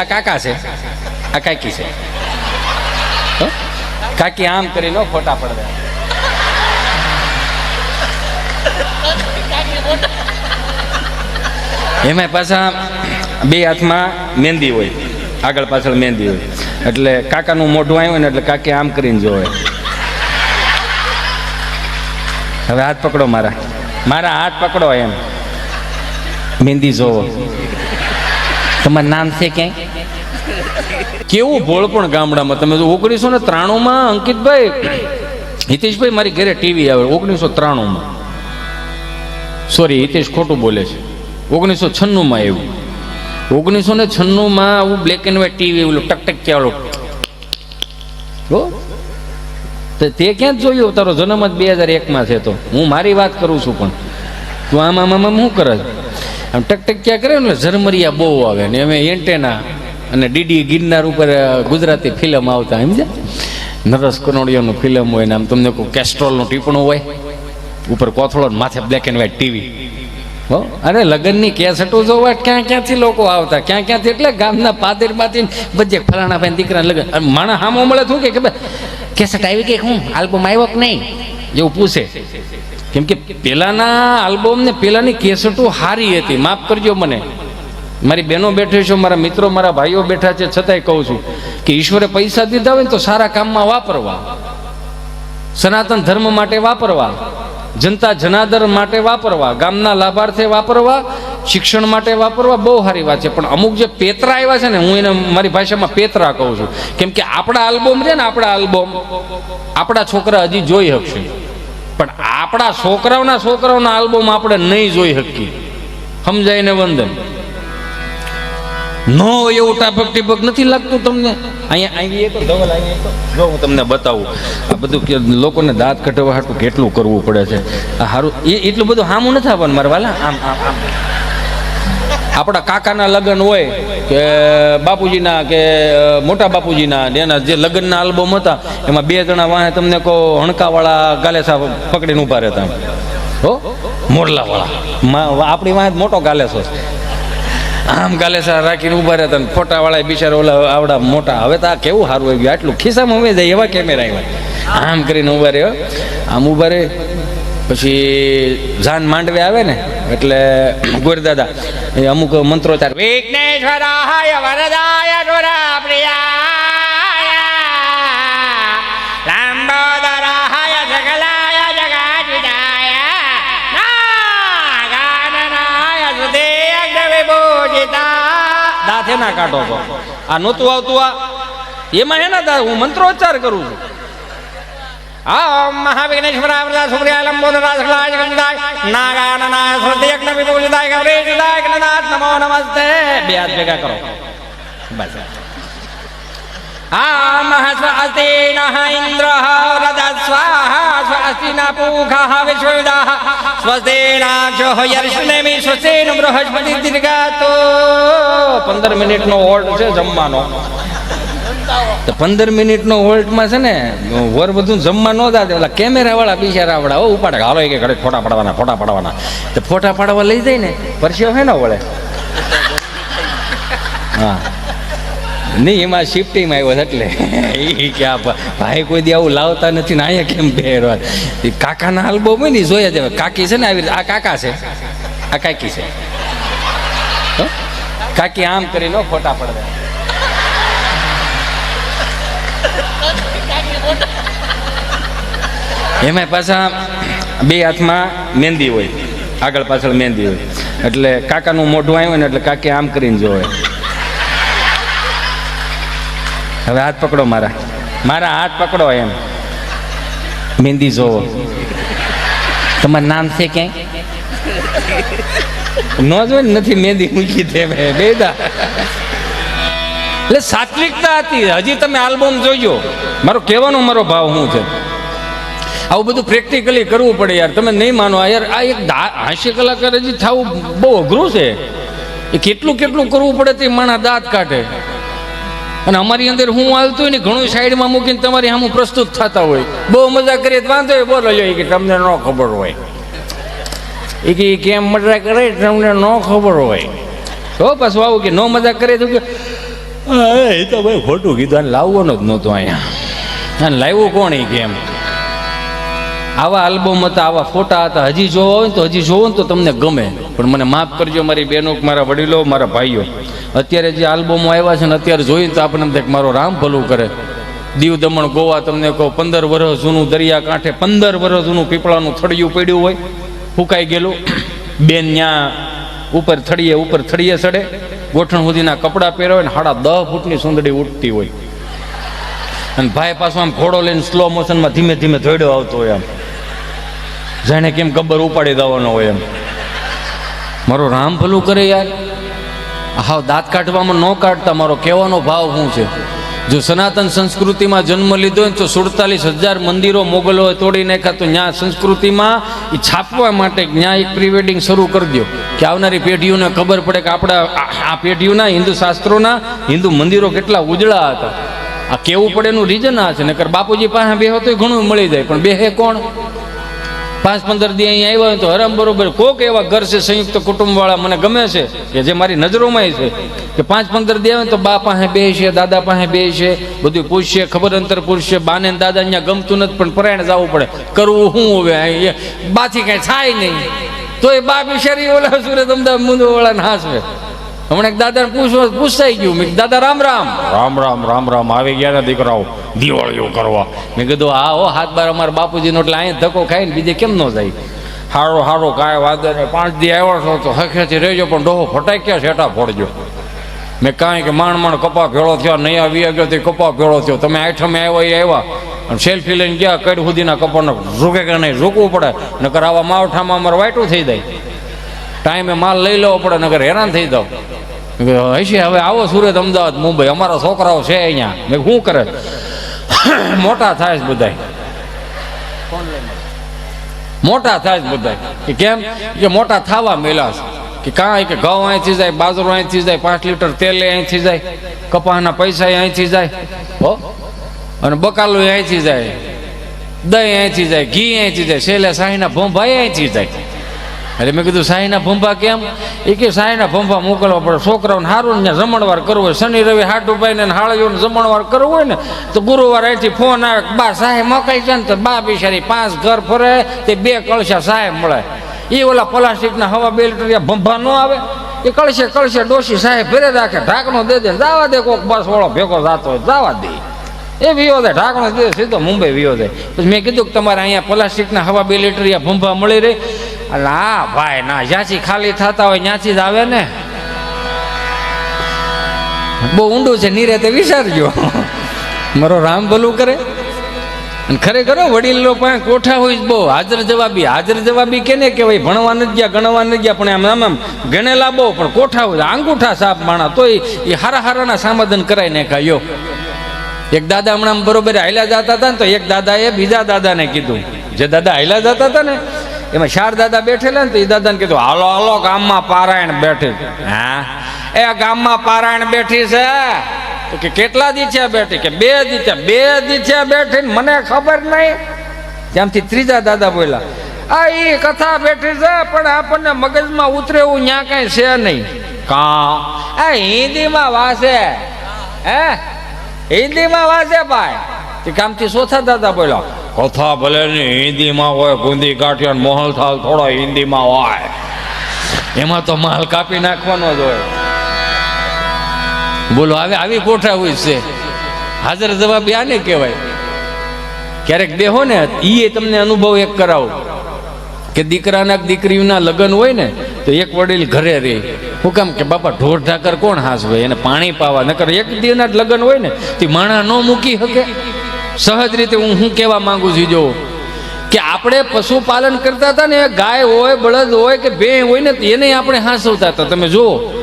આ કાકા છે. આ કાકી છે. કાકી આમ કરી નો ફોટા પડે એમાં પાછા બે હાથમાં મહેંદી હોય. આગળ પાછળ મહેંદી હોય. એટલે કાકાનું મોઢું આવ્યું ને એટલે કાકી આમ કરીને જોવે. હવે હાથ પકડો મારા. મારા હાથ પકડો એમ. મહેંદી જોવો. તમારું નામ છે ક્યાંય? કેવું ભોળપણ ગામડામાં? તમે ઓગણીસો ને ત્રાણુંમાં અંકિતભાઈ, હિતેશભાઈ મારી ઘરે ટીવી આવે, ઓગણીસો ત્રાણુંમાં. સોરી હિતેશ ખોટું બોલે છે. ઓગણીસો છન્નુંમાં એવું. ઓગણીસો ને છન્નુંમાં આવું બ્લેક એન્ડ વ્હાઈટ ટીવી એવું ટકટક ટક ચાલો તો ક્યાં જ જોયું? તારો જન્મ જ બે હજાર એકમાં છે તો. હું મારી વાત કરું છું પણ. તું આમ આમ આમ શું કરે? આમ ટક ટક ક્યાં કરે ને? ઝરમરિયા બહુ આવે ને અમે એન્ટેના અને ડીડી ગિરનાર ઉપર ગુજરાતી ફિલ્મ આવતા સમજ્યા નરસ કનોડિયાનું ફિલ્મ હોય ને આમ તમને કોઈ કેસ્ટ્રોલનું ટીપણું હોય, ઉપર કોથળો માથે બ્લેક એન્ડ વ્હાઈટ ટીવી. હો? અરે, લગ્નની કેસેટો જોવા ક્યાં ક્યાંથી લોકો આવતા? ક્યાં ક્યાંથી? એટલે ગામના પાદરમાંથી બધે ફલાણા ભાઈ દીકરા લગ્ન માણસ હામો મળે શું કે ખબર? કેસેટ આવી કે હું આલ્બમ આવ્યો કે નહીં? એવું પૂછે. કેમ કે પેલાના આલ્બમ ને પેલાની કેસેટો સારી હતી. માફ કરજો મને. મારી બહેનો બેઠી છે, મારા મિત્રો, મારા ભાઈઓ બેઠા છે, છતાંય કહું છું કે ઈશ્વરે પૈસા દીધા હોય ને તો સારા કામમાં વાપરવા. સનાતન ધર્મ માટે વાપરવા. જનતા જનાદર માટે વાપરવા. ગામના લાભાર્થે વાપરવા. શિક્ષણ માટે વાપરવા. બહુ સારી વાત છે. પણ અમુક જે પેતરા આવ્યા છે ને, હું એને મારી ભાષામાં પેતરા કહું છું. કેમ કે આપણા આલ્બમ છે ને, આપણા આલ્બમ. આપણા છોકરા હજી જોઈ શકશે. પણ આપણા છોકરાઓના છોકરાઓના આલ્બમ આપણે નહીં જોઈ શકીએ. સમજાય ને વંદન? નો એવું ટાપક ટીપક નથી લાગતું તમને? અહીંયા એ તો ધવલ જો હું તમને બતાવું, આ બધું કે લોકોને દાંત કટવા હાટું કેટલું કરવું પડે છે. આ સારું એ એટલું બધું હામું નથી આવવાનું મારા વાલા, આમ આમ આમ. આપણા કાકાના લગ્ન હોય કે બાપુજીના કે મોટા બાપુજીના, એના જે લગ્નના આલ્બમ હતા, એમાં બે જણા વાહે તમને કહો, હણકાવાળા ગાલેસા પકડીને ઊભા રહેતા. હો? મોરલાવાળા. આપણી વાહે મોટો ગાલેસો આમ ગાલેસા રાખીને ઊભા રહેતા ફોટાવાળા બિચારા ઓલા આવડા મોટા. હવે તો આ કેવું સારું આવી ગયું? આટલું ખિસ્સામાં હવે જાય એવા કેમેરા આવ્યા. આમ કરીને ઊભા રહ્યો. આમ ઊભા રહે, પછી જાન માંડવે આવે ને, એટલે ગોરદાદા, એ અમુક મંત્રોચાર વિઘ્નેશ્વરાય વરદાય દાંતે ના કાઢો તો આ નહોતું આવતું આ. એમાં એના દા હું મંત્રોચ્ચાર કરું છું. ઓમ મહાવિઘ્નેશ્વરાય વરદા સુપ્રિયા, લંબોદરા સકલાય જગદાય નાગાનનાય સુદેય વિભૂષિતાય ગૌરીશિતાય નમો નમસ્તે. બે હાથ ભેગા કરો. બસ. આમ સ્વસ્તિ નઃ ઇન્દ્ર વૃદ સ્વાહા સ્વસ્તિ ન પૂષ વિશ્વદા સ્વસ્તિ નાક્ષો યર્ષ્ણેમિ સ્વસ્તિ બૃહસ્પતિ દીર્ઘાતો પંદર મિનિટનો હોલ્ડ છે જમવાનો તો પંદર મિનિટનો હોલ્ટમાં છે ને વર બધું જમવા ન દાદે ઓલા કેમેરા વાળા બિચારા વાળા ઉપાડે હાલો એ કે ઘડે ફોટા પાડવાના ફોટા પાડવાના તો ફોટા પાડવા લઈ જાય ને પરસ્યો હે ને વળે હા નહીં, એમાં શિફ્ટિંગ આવ્યો એટલે. એ કે આ ભાઈ કોઈ દી આવું લાવતા નથી ને અહીંયા કેમ પહેરવા? એ કાકાના હાલ હોય ને જોયા જાય કાકી છે ને આવી આ કાકા છે. આ કાકી છે? કાકી આમ કરીને લો ફોટા પડે એમાં પાછા બે હાથમાં મહેંદી હોય. આગળ પાછળ મહેંદી હોય. એટલે કાકાનું મોઢું આવ્યું ને, એટલે કાકી આમ કરીને જોવે. હવે હાથ પકડો મારા. મારા હાથ પકડો એમ. મહેંદી જોવો. તમારું નામ છે ક્યાંય? ન ને નથી મહેંદી મૂકી દે. બેદા એટલે સાત્વિકતા હતી. હજી તમે આલ્બમ જોજો. મારો કહેવાનો મારો ભાવ શું છે? આવું બધું પ્રેક્ટિકલી કરવું પડે યાર. તમે નહીં માનો. યાર આ એક હાસ્ય કલાકાર હજી થવું બહુ અઘરું છે. એ કેટલું કેટલું કરવું પડે તે માણા દાંત કાઢે. અને અમારી અંદર હું હાલતું હોય ને ઘણું સાઈડમાં મૂકીને તમારી સામું પ્રસ્તુત થતા હોય. બહુ મજા કરીએ વાંધો હોય બોલો લ્યો, કે તમને ન ખબર હોય. એ કે કેમ મજા કરે તમને ન ખબર હોય. તો પાછું આવું કે ન મજા કરે તો કે એ તો ભાઈ ખોટું કીધું અને લાવવાનો જ નહોતો અહીંયા. અને લાવ્યું કોણ એ કેમ? આવા આલ્બમ હતા આવા ફોટા હતા હજી જોવા હોય ને તો હજી જોવો ને તો તમને ગમે. પણ મને માફ કરજો, મારી બહેનો મારા વડીલો, મારા ભાઈઓ. અત્યારે જે આલ્બમો આવ્યા છે ને, અત્યારે જોઈને તો આપણને એમ મારો રામ ભલું કરે. દીવ દમણ ગોવા તમને કહો, પંદર વર્ષ જૂનું દરિયા કાંઠે પંદર વર્ષ જૂનું પીપળાનું થડિયું પડ્યું હોય ફૂંકાઈ ગયેલું. બેન ન્યા ઉપર થળીએ ઉપર થળીએ સડે ગોઠણ સુધીના કપડાં પહેરાવે ને, સાડા દહ ફૂટની સુંદડી ઉઠતી હોય. અને ભાઈ પાછો આમ ઘોડો લઈને સ્લો મોશનમાં ધીમે ધીમે દોડ્યો આવતો હોય આમ. જાણે કેમ ગબ્બર ઉપાડી દેવાનો હોય એમ. મારો રામ ભલું કરે યાર. હાવ દાંત કાઢવામાં ન કાઢતા મારો કહેવાનો ભાવ શું છે? જો સનાતન સંસ્કૃતિમાં જન્મ લીધો હોય તો સુડતાલીસ હજાર મંદિરો મોગલોએ તોડી નાખ્યા તો ત્યાં સંસ્કૃતિમાં એ છાપવા માટે ત્યાં એક પ્રી શરૂ કરી દો કે આવનારી પેઢીઓને ખબર પડે કે આપણા આ- આ પેઢીઓના, હિન્દુ શાસ્ત્રોના, હિન્દુ મંદિરો કેટલા ઉજળા હતા. આ કેવું પડે એનું રીઝન આ છે. નકર બાપુજી પાસે બેહો તો ઘણું મળી જાય. પણ બેહે કોણ? પાંચ, પંદર દી અહીંયા આવ્યા હોય તો હરામ બરોબર. કોક એવા ઘર છે સંયુક્ત કુટુંબવાળા, મને ગમે છે, કે જે મારી નજરોમાં છે. કે પાંચ, પંદર દી આવે તો બા પાસે બે છે દાદા પાસે બે છે બધું પૂછશે, ખબર અંતર પૂછશે. બાને દાદા અહીંયા ગમતું નથી, પણ પરાયણ જવું પડે. કરવું શું હવે અહીંયા? બાથી કાંઈ થાય નહીં. તો એ બા બિચારી ઓલા સુરત અમદાવાદ મુંદો વાળા હાસવે. હમણાં એક દાદાને પૂછવા પૂછાઈ ગયું. મેં દાદા રામ રામ. રામ રામ રામ રામ. આવી ગયા ને દીકરાઓ દિવાળીઓ કરવા. મેં કીધું હા હો હાથ બાર અમારા બાપુજીનો એટલે અહીંયા ધક્કો ખાય ને બીજે કેમ ન જાય? હારો હારો કાંઈ વાંધો નહીં. પાંચ દી આવ્યો છો તો હખેથી રહેજો પણ ડોહો ફટાઈ ક્યાં શેટા ફોડજો. મેં કાંઈ કે માણ માણ કપા ભેળો થયો નહીં આવી ગયો તે કપા ભેળો થયો. તમે આઠમે આવ્યા એ આવ્યા. અને સેલ્ફી લઈને ગયા કઈ સુધીના કપાને રૂકે કે નહીં રૂકવું પડે. નકર આવા માવઠામાં અમારે વાયટું થઈ જાય. ટાઈમે માલ લઈ લેવો પડે નગર હેરાન થઈ જાવ હશે હવે આવો સુરત, અમદાવાદ, મુંબઈ. અમારા છોકરાઓ છે અહીંયા. મેં શું કરે? મોટા થાય છે બધાય. મોટા થાય છે બધાય. કે કેમ? કે મોટા થવા મેલા કે કાંઈ, કે ઘઉં અહીંથી જાય, બાજરો અહીંથી જાય, પાંચ લીટર તેલ અહીંથી જાય, કપાસના પૈસા અહીંથી જાય. હો? અને બકાલું અહીંથી જાય. દહીં અહીંથી જાય, ઘી અહીંથી જાય. છેલ્લે સાહીના ભોંભાઈ અહીંથી જાય. એટલે મેં કીધું, સાંઈના ભંભા કેમ? એ કે સાહીના ભંભા મોકલવા પડે. છોકરાઓને સારું ને જમણવાર કરવો હોય. શનિ, રવિ, હાટ ઉપાય ને હાળીઓને જમણવાર કરવું હોય ને, તો ગુરુવાર અહીંથી ફોન આવે બા સાહેબ મકાઈ છે ને? તો બા બિચારી પાંચ ઘર ફરે, તે બે કળશા સાહેબ મળે. એ ઓલા પ્લાસ્ટિકના હવા બેલ્ટરિયા ભંભા ન આવે. એ કળશે કળશે, ડોશી સાહેબ ફેરે રાખે. ઢાંકણો દે દે, જવા દે કોક બસ વાળો ભેગો થતો હોય, જવા દે. એ વિયો દે ઢાંકણો દે, સીધો મુંબઈ વિયો દે પછી મેં કીધું કે તમારે અહીંયા પ્લાસ્ટિકના હવા બે લીટર ભંભા મળી રહે. હા ભાઈ, ના, જ્યાંથી ખાલી થતા હોય ત્યાંથી જ આવે ને. બહુ ઊંડું છે, નીરે તે વિચારજો. મારો રામ ભલું કરે. અને ખરેખર વડીલો પાસે કોઠા હોય બહુ. હાજર જવાબી હાજર જવાબી કેને ભાઈ ભણવા નથી ગયા, ગણવા નથી ગયા, પણ આમ આમ આમ ગણેલા બહુ, પણ કોઠા હોય. આંગૂઠા સાપ માણા, તોય એ હારા હારાના સમાધાન ને કાયો એક દાદા હમણાં બરોબર હાલ્યા જતા હતા ને, તો એક દાદાએ બીજા દાદાને કીધું. જે દાદા હાલ્યા જતા હતા ને એમાં શાર દાદા બેઠેલા ને તો એ દાદાને કીધું હાલો હાલો, ગામમાં પારાયણ બેઠી હા? એ ગામમાં પારાયણ બેઠી છે. તો કે, કેટલા દી છે બેઠી? કે, બે દી છે બે દી છે બેઠી મને ખબર નહીં. ત્યાંથી ત્રીજા દાદા બોલ્યા, આ એ કથા બેઠી છે, પણ આપણને મગજમાં ઉતરે એવું ન્યા કઈ છે નહીં. કા? આ હિન્દીમાં વાસે. હે? હિન્દીમાં વાંચે ભાઈ. તે કામથી ચોથા દાદા બોલ્યા કથા ભલે હિન્દીમાં હોય ગુંદી મોહલ થાલ થોડો હિન્દીમાં હોય. એમાં તો માલ કાપી નાખવાનો જ હોય. બોલો, હવે આવી હોય છે. હાજર જવાબી આને કહેવાય? ક્યારેક બેહો ને ઈ તમને અનુભવ એક કરાવો. કે દીકરાના દીકરીના લગ્ન હોય ને, તો એક વડીલ ઘરે રહે હું કામ કે, બાપા, ઢોર ઢાકર કોણ હાસવે? એને પાણી પાવા. નકર એક દીના લગ્ન હોય ને, તે માણા ન મૂકી શકે. સહજ રીતે હું શું કહેવા માંગુ છું જો કે આપણે પશુપાલન કરતા હતા ને, ગાય હોય, બળદ હોય કે ભેં હોય ને, એને આપણે હાંસવતા હતા. તમે જુઓ.